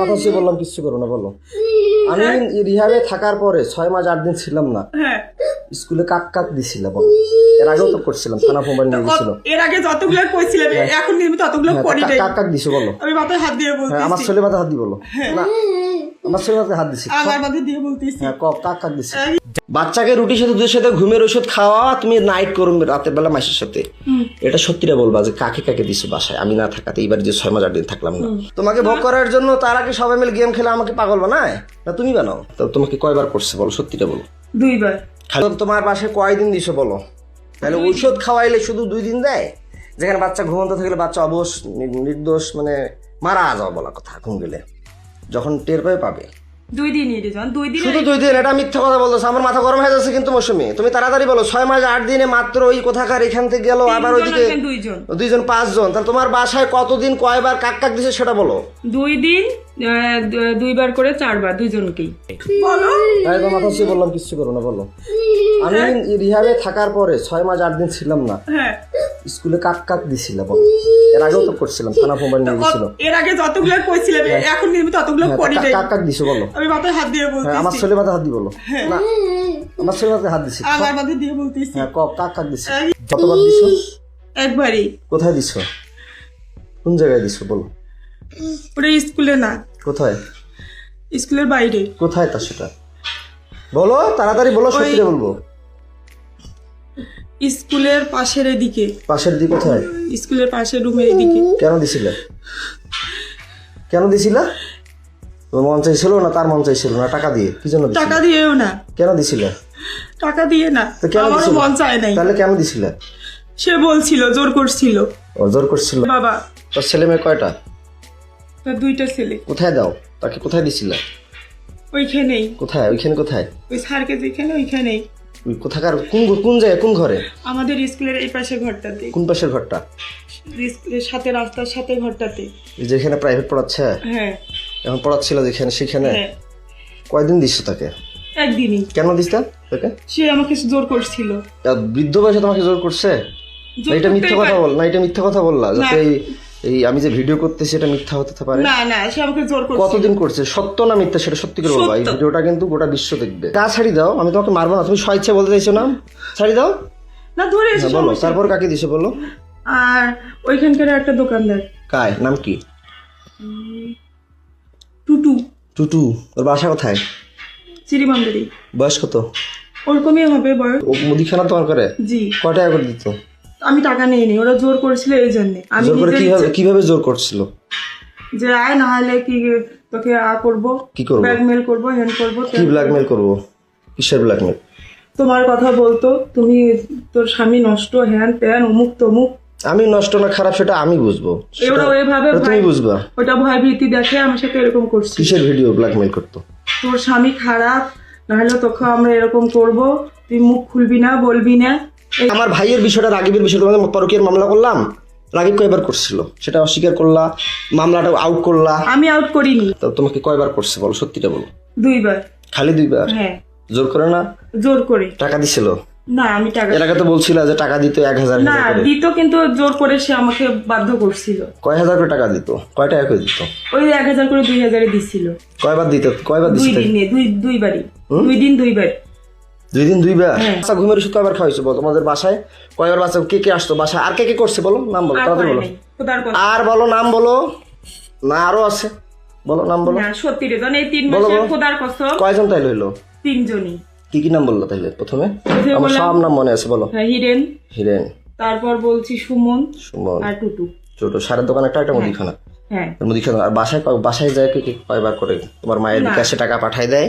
মাথা ছুঁয়ে বললাম কিচ্ছু করো না বলো। আমি রিহাবে থাকার পরে ছয় মাস আট দিন ছিলাম না হ্যাঁ। স্কুলে কাক কাক দিছিল বলো। এর আগেও তো করছিলাম থানা মোবাইল নিয়ে গেছিল। এর আগে যতগুলো কইছিলাম এখন কিন্তু ততগুলো হ্যাঁ, করি নাই। কাক কাক দিছো বলো। আমি মাথায় হাত দিয়ে হ্যাঁ আমার ছেলে হাত দিয়ে বলো। না আমার ছেলে হাত দিছি। আমার মাথায় দিয়ে বলতেছি। হ্যাঁ কপ কাক কাক দিছি। বাচ্চাকে রুটির সাথে দুধের সাথে ঘুমের ওষুধ খাওয়া তুমি নাইট করবে রাতের বেলা মাসের সাথে। এটা সত্যিটা বলবা যে কাকে কাকে দিছো বাসায়? আমি না থাকাতে এইবার যে ছয় মাস আট দিন থাকলাম না। তোমাকে ভোগ করার জন্য তার আগে সবাই মিলে গেম খেলে আমাকে পাগল বানায়? না তুমি বানাও? তো তোমাকে কয়বার করছে বলো সত্যিটা বলো। দুইবার। খালি তোমার পাশে কয়দিন দিছো বলো? তাহলে ঔষধ খাওয়াইলে শুধু দুই দিন দেয়? যেখানে বাচ্চা ঘুমন্ত থাকলে বাচ্চা অবশ নির্দোষ মানে মারা যাওয়া বলা কথা ঘুম গেলে। যখন টের পাবে পাবে। দুই দিন এর যখন দুই দিন শুধু দুই দিন এটা মিথ্যা কথা আমার মাথা গরম হয়ে যাচ্ছে কিন্তু মৌসুমি। তুমি তাড়াতাড়ি বলো ছয় মাস আট দিনে মাত্র ওই কোথাকার এখান থেকে গেল আবার ওইদিকে দুইজন। দুইজন পাঁচজন। তাহলে তোমার বাসায় কতদিন কয়বার কাক কাক দিছে সেটা বলো। দুই দিন দুইবার করে চারবার দুইজনকেই। বলো। তাই তো মাথা বললাম কিচ্ছু করো না বলো। আমি রিহাবে থাকার পরে ছয় মাস আট দিন ছিলাম না। হ্যাঁ। স্কুলে কাক কাক দিছিল বল? এর আগেও তো করছিলাম থানা মোবাইল নিয়ে গেছিল। এর আগে যতগুলো কইছিলাম এখন কিন্তু ততগুলো করি নাই। কাক কাক দিছো বলো। আমি মাথায় হাত দিয়ে হ্যাঁ আমার ছেলে মাথায় হাত দি বলো। না আমার ছেলে মাথায় হাত দিছি। আমার মাথায় দিয়ে বলতেছি। হ্যাঁ কাক কাক দিছি। কতবার দিছো? একবারই। কোথায় দিছো? কোন জায়গায় দিছো বলো। ওটা স্কুলে না। কোথায়? স্কুলের বাইরে। কোথায় তা সেটা? বলো তাড়াতাড়ি বলো সত্যি বলব। স্কুলের পাশের এদিকে। পাশের দিকে কোথায়? স্কুলের পাশের রুমের এদিকে। কেন দিছিলে? কেন দিছিলা? তোমার মন চাইছিল না তার মন চাইছিল না? টাকা দিয়ে? কি জন্য টাকা দিয়েও না। কেন দিছিলে? টাকা দিয়ে না। তো কেন দিছিলে? মন চায় নাই। তাহলে কেন দিছিলে? সে বলছিল জোর করছিল। ও জোর করছিল? বাবা। তোর ছেলে মেয়ে কয়টা? তার দুইটা ছেলে। কোথায় দাও? তাকে কোথায় দিছিলে? ওইখানেই। কোথায়? ওইখানে কোথায়? ওই স্যারকে যেখানে ওইখানেই। ওই কোথাকার কোন কোন জায়গায় কোন ঘরে? আমাদের স্কুলের এই পাশে ঘরটাতে। কোন পাশের ঘরটা? স্কুলের সাথে রাস্তার সাথে ঘরটাতে। যেখানে প্রাইভেট পড়াচ্ছে? হ্যাঁ। এখন পড়াচ্ছিল যেখানে সেখানে? হ্যাঁ। কয়দিন দিচ্ছ তাকে? একদিনই। কেন দিস তাকে? সে আমাকে জোর করছিল। তা বৃদ্ধ বয়সে তোমাকে জোর করছে? না এটা মিথ্যা কথা। বল না এটা মিথ্যা কথা বললা যাতে এই আমি যে ভিডিও করতেছি এটা মিথ্যা হতে পারে? না না সে আমাকে জোর করছিল কতদিন করছে? সত্য না মিথ্যা সেটা সত্যি করে বলবা এই ভিডিওটা কিন্তু গোটা বিশ্ব দেখবে। গা ছাড়ি দাও আমি তোমাকে মারবো না। তুমি স্বেচ্ছা বলতে চাইছো না? ছাড়ি দাও। না ধরে এসে হ্যাঁ, বলো তারপর কাকে দিছে বলো? আর ওইখানকার একটা দোকানদার। কায়? নাম কি? টুটু। টুটু ওর বাসা কোথায়? চিরিমান্দারি বয়স কত? ওরকমই হবে বয়স। ও মুদিখানা তোমার করে জি। কয় টাকা করে দিত? আমি টাকা নিয়ে নি ওরা জোর করেছিল এই জন্য। আমি জোর করে নিজের কীভাবে ইচ্ছে- কীভাবে জোর করছিল? যে আয় না হলে কি তোকে আ করব? কি করব? ব্ল্যাকমেল করব হ্যান করব কি ব্ল্যাকমেল করব? কিসের ব্ল্যাকমেল? তোমার কথা বলতো তুমি তোর স্বামী নষ্ট হ্যান ত্যান অমুক তমুক। আমি নষ্ট না খারাপ সেটা আমি বুঝব। সেটা- এবার ওইভাবে সেটা তুমি ভয়- বুঝবা। ওটা ভয় ভীতি দেখে আমার সাথে এরকম করছি কিসের ভিডিও ব্ল্যাকমেল করতো? তোর স্বামী খারাপ নাহলে তোকে আমরা এরকম করব। তুই মুখ খুলবি না বলবি না। আমার ভাইয়ের বিষয়টা রাগিবের বিষয়টা তোমাদের পরকীয়ার মামলা করলাম রাগিব কয়বার করছিল? সেটা অস্বীকার করলা মামলাটা আউট করলা। আমি আউট করিনি। তা তোমাকে কয়বার করছে বলো সত্যিটা বলো। দুইবার। খালি দুইবার? হ্যাঁ। জোর করে না? জোর করে। টাকা দিছিল? না আমি টাকা এর আগে তো বলছিল যে টাকা দিত এক হাজার না দিত কিন্তু জোর করে সে আমাকে বাধ্য করছিল। কয় হাজার করে টাকা দিত? কয় টাকা করে দিত? ওই এক হাজার করে দুই হাজারে দিছিল। কয়বার দিত? কয়বার দিছিল? দুই দিনে দুই দুইবারই। দুই দিন দুইবার। দুই দিন দুইবার? হ্যাঁ। আচ্ছা ঘুমের ওষুধ কয়বার খাওয়াইছো বলো? তোমাদের বাসায়? কয়বার বাচ্চা কে কে আসতো? বাসায়? আর কে কে করছে বলো? নাম বলো তাড়াতাড়ি বলো। আর বলো নাম বলো। না আরও আছে। বলো নাম বলো। সত্যি রে জান এই তিন মাসে খোদার কসম। কয়জন তাইলে হইল তিনজনই। কি কি নাম বলল তাইলে প্রথমে? আমার সব নাম মনে আছে বলো। হ্যাঁ, হিরেন। হিরেন। তারপর বলছি সুমন। সুমন। আর টুটু। ছোট সারের দোকান একটা একটা মুদিখানা হ্যাঁ মুদিখানা আর বাসায় বাসায় যায় কে কে কয়বার করে? তোমার মায়ের। বিকাশে টাকা পাঠায় দেয়।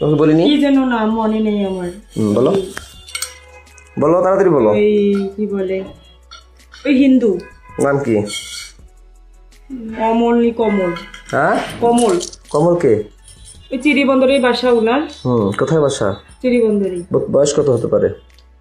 তোমাকে বলিনি? কি যেন নাম মনে নেই আমার। বলো। বলো তাড়াতাড়ি বলো। ওই কি বলে? ওই হিন্দু। নাম কি? অমল নি কমল। হ্যাঁ? কমল। কমল কে? ওই বাসা উনার। হুম কোথায় বাসা? চিড়িবন্দরই। ব- বয়স কত হতে পারে?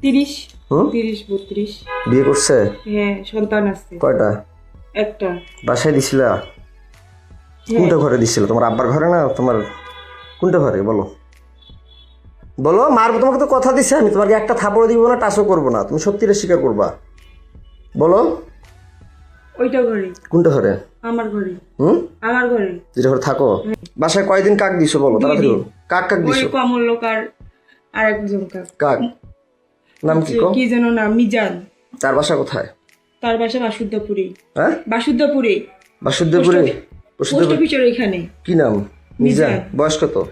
তিরিশ। হুম? তিরিশ বত্রিশ। বিয়ে করছে? হ্যাঁ সন্তান আছে। কয়টা? একটা। বাসায় দিছিলা? কোনটা ঘরে দিছিল? তোমার আব্বার ঘরে না তোমার কোনটা ঘরে বলো। বলো মার তোমাকে তো কথা দিছে আমি তোমাকে একটা থাপড় দিব না টাচও করব না তুমি সত্যিটা স্বীকার করবা। বলো। ওইটা ঘরে কোনটা ঘরে আমার ঘরে হুম? আমার ঘরে যেটা ঘরে থাকো। বাসায় কয়দিন কাক দিছো বলো তাড়াতাড়ি। কাক কাক ওই দিছো কমল লোক আর আরেকজন কাক। কাক? নাম কি কো? কি যেন নাম মিজান। তার বাসা কোথায়? তার বাসা বাসুদ্দাপুরে হ্যাঁ? বাসুদ্দাপুরে বাসুদেবপুরে পোস্ট অফিসের ওইখানে। কি নাম? মিজান। বয়স কত?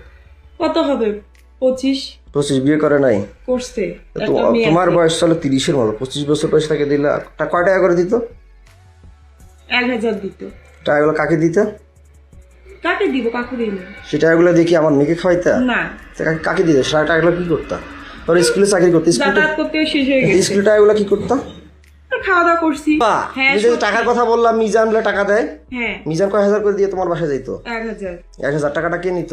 কত হবে? পঁচিশ। পঁচিশ বিয়ে করে নাই? করছে। তোমার বয়স চলো তিরিশের মতো। পঁচিশ বছর বয়স তাকে দিলা কয় টাকা করে দিত? এক হাজার দিত। টাকাগুলো কাকে দিত? কাকে দিব? কাকু দিল সে টাকাগুলো দেখি আমার মেয়েকে খাওয়াইতা? না। কাকে- দিতে? সে টাকাগুলো কি করতা? তোর স্কুলে চাকরি করতে স্কুলে টাকাগুলো কি করতা? খাওয়া দাওয়া করছি হ্যাঁ। টাকার কথা বললাম মিজান বলে টাকা দেয়? হ্যাঁ। মিজান কয় হাজার করে দিয়ে তোমার বাসায় যাইতো? এক হাজার। এক হাজার টাকাটা কে নিত?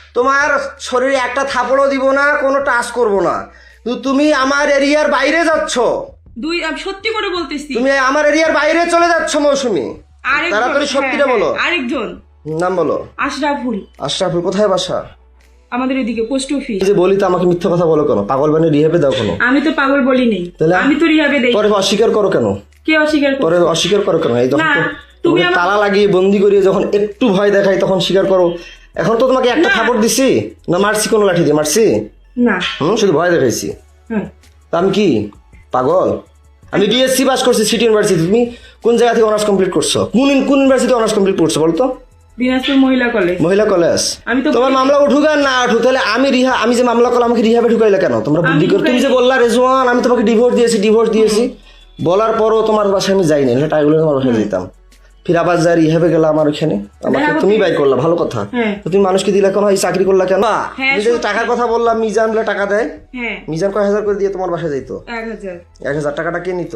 তোমার শরীরে একটা থাপড়ও দিব না কোনো টাচ করব না। কিন্তু তুমি আমার এরিয়ার বাইরে যাচ্ছ। দুই আমি সত্যি করে বলতেছি। তুমি আমার এরিয়ার বাইরে চলে যাচ্ছ মৌসুমি। তাড়াতাড়ি সত্যিটা বলো। হ্যাঁ, আরেকজন। নাম বলো। আশরাফুল। আশরাফুল কোথায় বাসা? আমাদের এদিকে পোস্ট অফিস। যে বলি তো আমাকে মিথ্যা কথা বলো কেন? পাগল বানিয়ে রিহেবে দাও কেন? আমি তো পাগল বলি নেই? আমি তো রিহাবে দেই। পরে অস্বীকার করো কেন? কে অস্বীকার করে পরে অস্বীকার করো কেন? এই যখন তালা লাগিয়ে বন্দি করিয়ে যখন একটু ভয় দেখাই তখন স্বীকার করো। এখন তো তোমাকে একটা থাপড় দিছি? না মারছি কোনো লাঠি দিয়ে মারছি? না। হুম শুধু ভয় দেখাইছি। তা আমি কি? পাগল? আমি ডিএসসি পাস করছি সিটি ইউনিভার্সিটি তুমি কোন জায়গা থেকে অনার্স কমপ্লিট করছ? কোন কোন ইউনিভার্সিটি অনার্স কমপ্লিট করছ বলতো দিনাজপুর মহিলা কলেজ মহিলা কলেজ আমি তো তোমার মামলা উঠুক আর না উঠুক তাহলে আমি রিহা আমি যে মামলা করলাম আমাকে রিহাবে ঢুকাইলে কেন? তোমরা বুদ্ধি করে তুমি যে বললা রেজওয়ান আমি তোমাকে ডিভোর্স দিয়েছি ডিভোর্স দিয়েছি। বলার পরও তোমার বাসায় আমি যাই না নাহলে টাইগুলো তোমার বাসায় যেতাম ফির আবার যা রিহাবে গেলাম আমার ওখানে আমাকে তুমি বাই করলা ভালো কথা। হ্যাঁ। তুমি মানুষকে দিলে কেন? এই চাকরি করলা কেন? না তুমি যে টাকার কথা বললাম মিজান বলে টাকা দেয়। হ্যাঁ। মিজান কয় হাজার করে দিয়ে তোমার বাসায় যাইতো? এক হাজার টাকাটা কে নিত?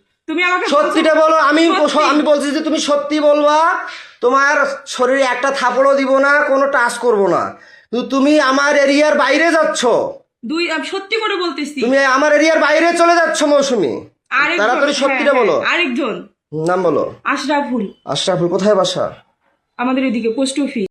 তুমি আমাকে সত্যিটা বলো আমি আমি বলছি যে তুমি সত্যি বলবা তোমার শরীরে একটা থাপড়ও দিব না কোনো টাচ করব না। তুমি আমার এরিয়ার বাইরে যাচ্ছ। দুই সত্যি করে বলতেছি। তুমি আমার এরিয়ার বাইরে চলে যাচ্ছ মৌসুমি। তাড়াতাড়ি সত্যিটা হ্যাঁ, বলো। হ্যাঁ, আরেকজন। নাম বলো। আশরাফুল। আশরাফুল কোথায় বাসা? আমাদের এদিকে পোস্ট অফিস।